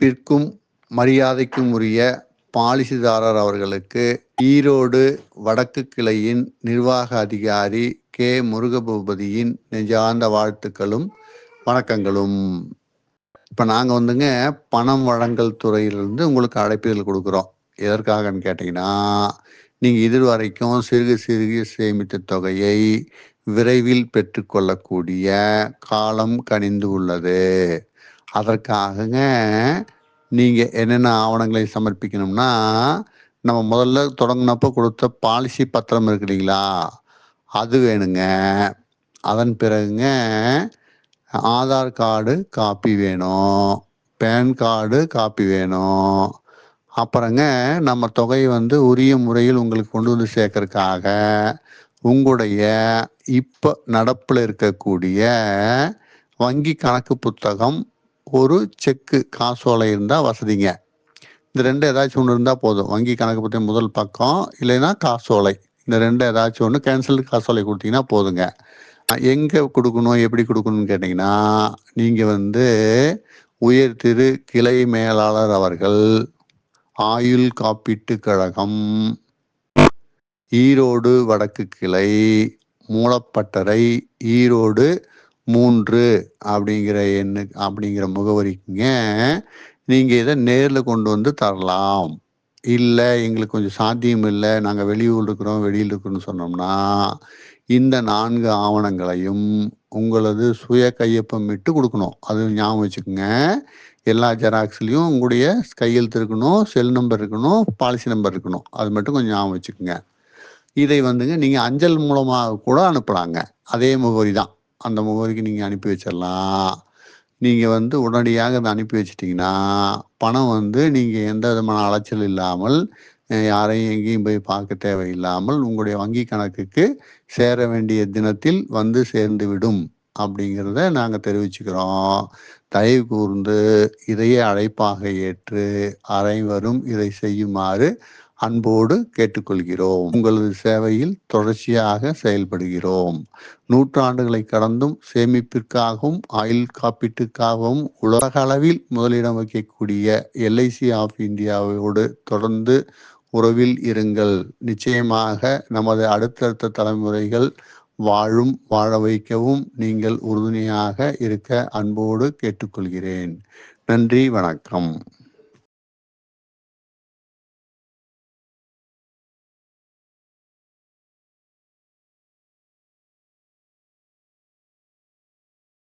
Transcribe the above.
மதிப்பிற்கும் மரியாதைக்கும் உரிய பாலிசிதாரர் அவர்களுக்கு ஈரோடு வடக்கு கிளையின் நிர்வாக அதிகாரி கே. முருகபூபதியின் நெஞ்சார்ந்த வாழ்த்துக்களும் வணக்கங்களும். இப்போ நாங்கள் வந்துங்க பணம் வழங்கல் துறையிலிருந்து உங்களுக்கு அழைப்புகள் கொடுக்குறோம். எதற்காகன்னு கேட்டிங்கன்னா நீங்கள் இதுவரைக்கும் சிறுக சிறுக சேமித்த தொகையை விரைவில் பெற்றுக்கொள்ளக்கூடிய காலம் கனிந்து உள்ளது. அதற்காகங்க நீங்கள் என்னென்ன ஆவணங்களை சமர்ப்பிக்கணும்னா நம்ம முதல்ல தொடங்கினப்போ கொடுத்த பாலிசி பத்திரம் இருக்கு இல்லைங்களா? அது வேணுங்க. அதன் பிறகுங்க ஆதார் கார்டு காப்பி வேணும். பேன் கார்டு காப்பி வேணும். அப்புறங்க நம்ம தொகையை வந்து உரிய முறையில் உங்களுக்கு கொண்டு வந்து சேர்க்கறதுக்காக உங்களுடைய இப்போ நடப்பில் இருக்கக்கூடிய வங்கி கணக்கு புத்தகம் ஒரு செக்கு காசோலை இருந்தால் வசதிங்க. இந்த ரெண்டு ஏதாச்சும் ஒன்று இருந்தால் போதும். வங்கி கணக்கு பற்றி முதல் பக்கம் இல்லைன்னா காசோலை. இந்த ரெண்டு ஏதாச்சும் ஒன்று கேன்சல் காசோலை கொடுத்தீங்கன்னா போதுங்க. எங்கே கொடுக்கணும் எப்படி கொடுக்கணும்னு கேட்டிங்கன்னா நீங்கள் வந்து உயர் திரு கிளை மேலாளர் அவர்கள் ஆயுள் காப்பீட்டு கழகம் ஈரோடு வடக்கு கிளை மூலப்பட்டறை ஈரோடு மூன்று அப்படிங்கிற எண்ணு அப்படிங்கிற முகவரிக்குங்க. நீங்கள் இதை நேரில் கொண்டு வந்து தரலாம். இல்லை எங்களுக்கு கொஞ்சம் சாத்தியம் இல்லை நாங்கள் வெளியூர் இருக்கிறோம் வெளியில் இருக்கிறோம்னு சொன்னோம்னா இந்த நான்கு ஆவணங்களையும் உங்களது சுய கையொப்பம் விட்டு கொடுக்கணும். அது ஞாபகம் வச்சுக்கோங்க. எல்லா ஜெராக்ஸ்லேயும் உங்களுடைய கையெழுத்து இருக்கணும் செல் நம்பர் இருக்கணும் பாலிசி நம்பர் இருக்கணும். அது மட்டும் கொஞ்சம் ஞாபகம் வச்சுக்கோங்க. இதை வந்துங்க நீங்கள் அஞ்சல் மூலமாக கூட அனுப்பலாங்க. அதே முகவரி தான். அந்த முகவரிக்கு நீங்கள் அனுப்பி வச்சிடலாம் நீங்கள் வந்து உடனடியாக அதை அனுப்பி வச்சிட்டிங்கன்னா பணம் வந்து நீங்கள் எந்த விதமான அலைச்சல் இல்லாமல் யாரையும் எங்கேயும் போய் பார்க்க தேவையில்லாமல் உங்களுடைய வங்கி கணக்குக்கு சேர வேண்டிய தினத்தில் வந்து சேர்ந்து விடும் அப்படிங்கிறத நாங்கள் தெரிவிச்சுக்கிறோம். தயவு கூர்ந்து இதையே அழைப்பாக ஏற்று அனைவரும் இதை செய்யுமாறு அன்போடு கேட்டுக்கொள்கிறோம். உங்களது சேவையில் தொடர்ச்சியாக செயல்படுகிறோம். நூற்றாண்டுகளை கடந்தும் சேமிப்பிற்காகவும் ஆயுள் காப்பீட்டுக்காகவும் உலக அளவில் முதலிடம் வைக்கக்கூடிய எல்ஐசி ஆஃப் இந்தியாவோடு தொடர்ந்து உறவில் இருங்கள். நிச்சயமாக நமது அடுத்தடுத்த தலைமுறைகள் வாழும் வாழ வைக்கவும் நீங்கள் உறுதுணையாக இருக்க அன்போடு கேட்டுக்கொள்கிறேன். நன்றி வணக்கம்.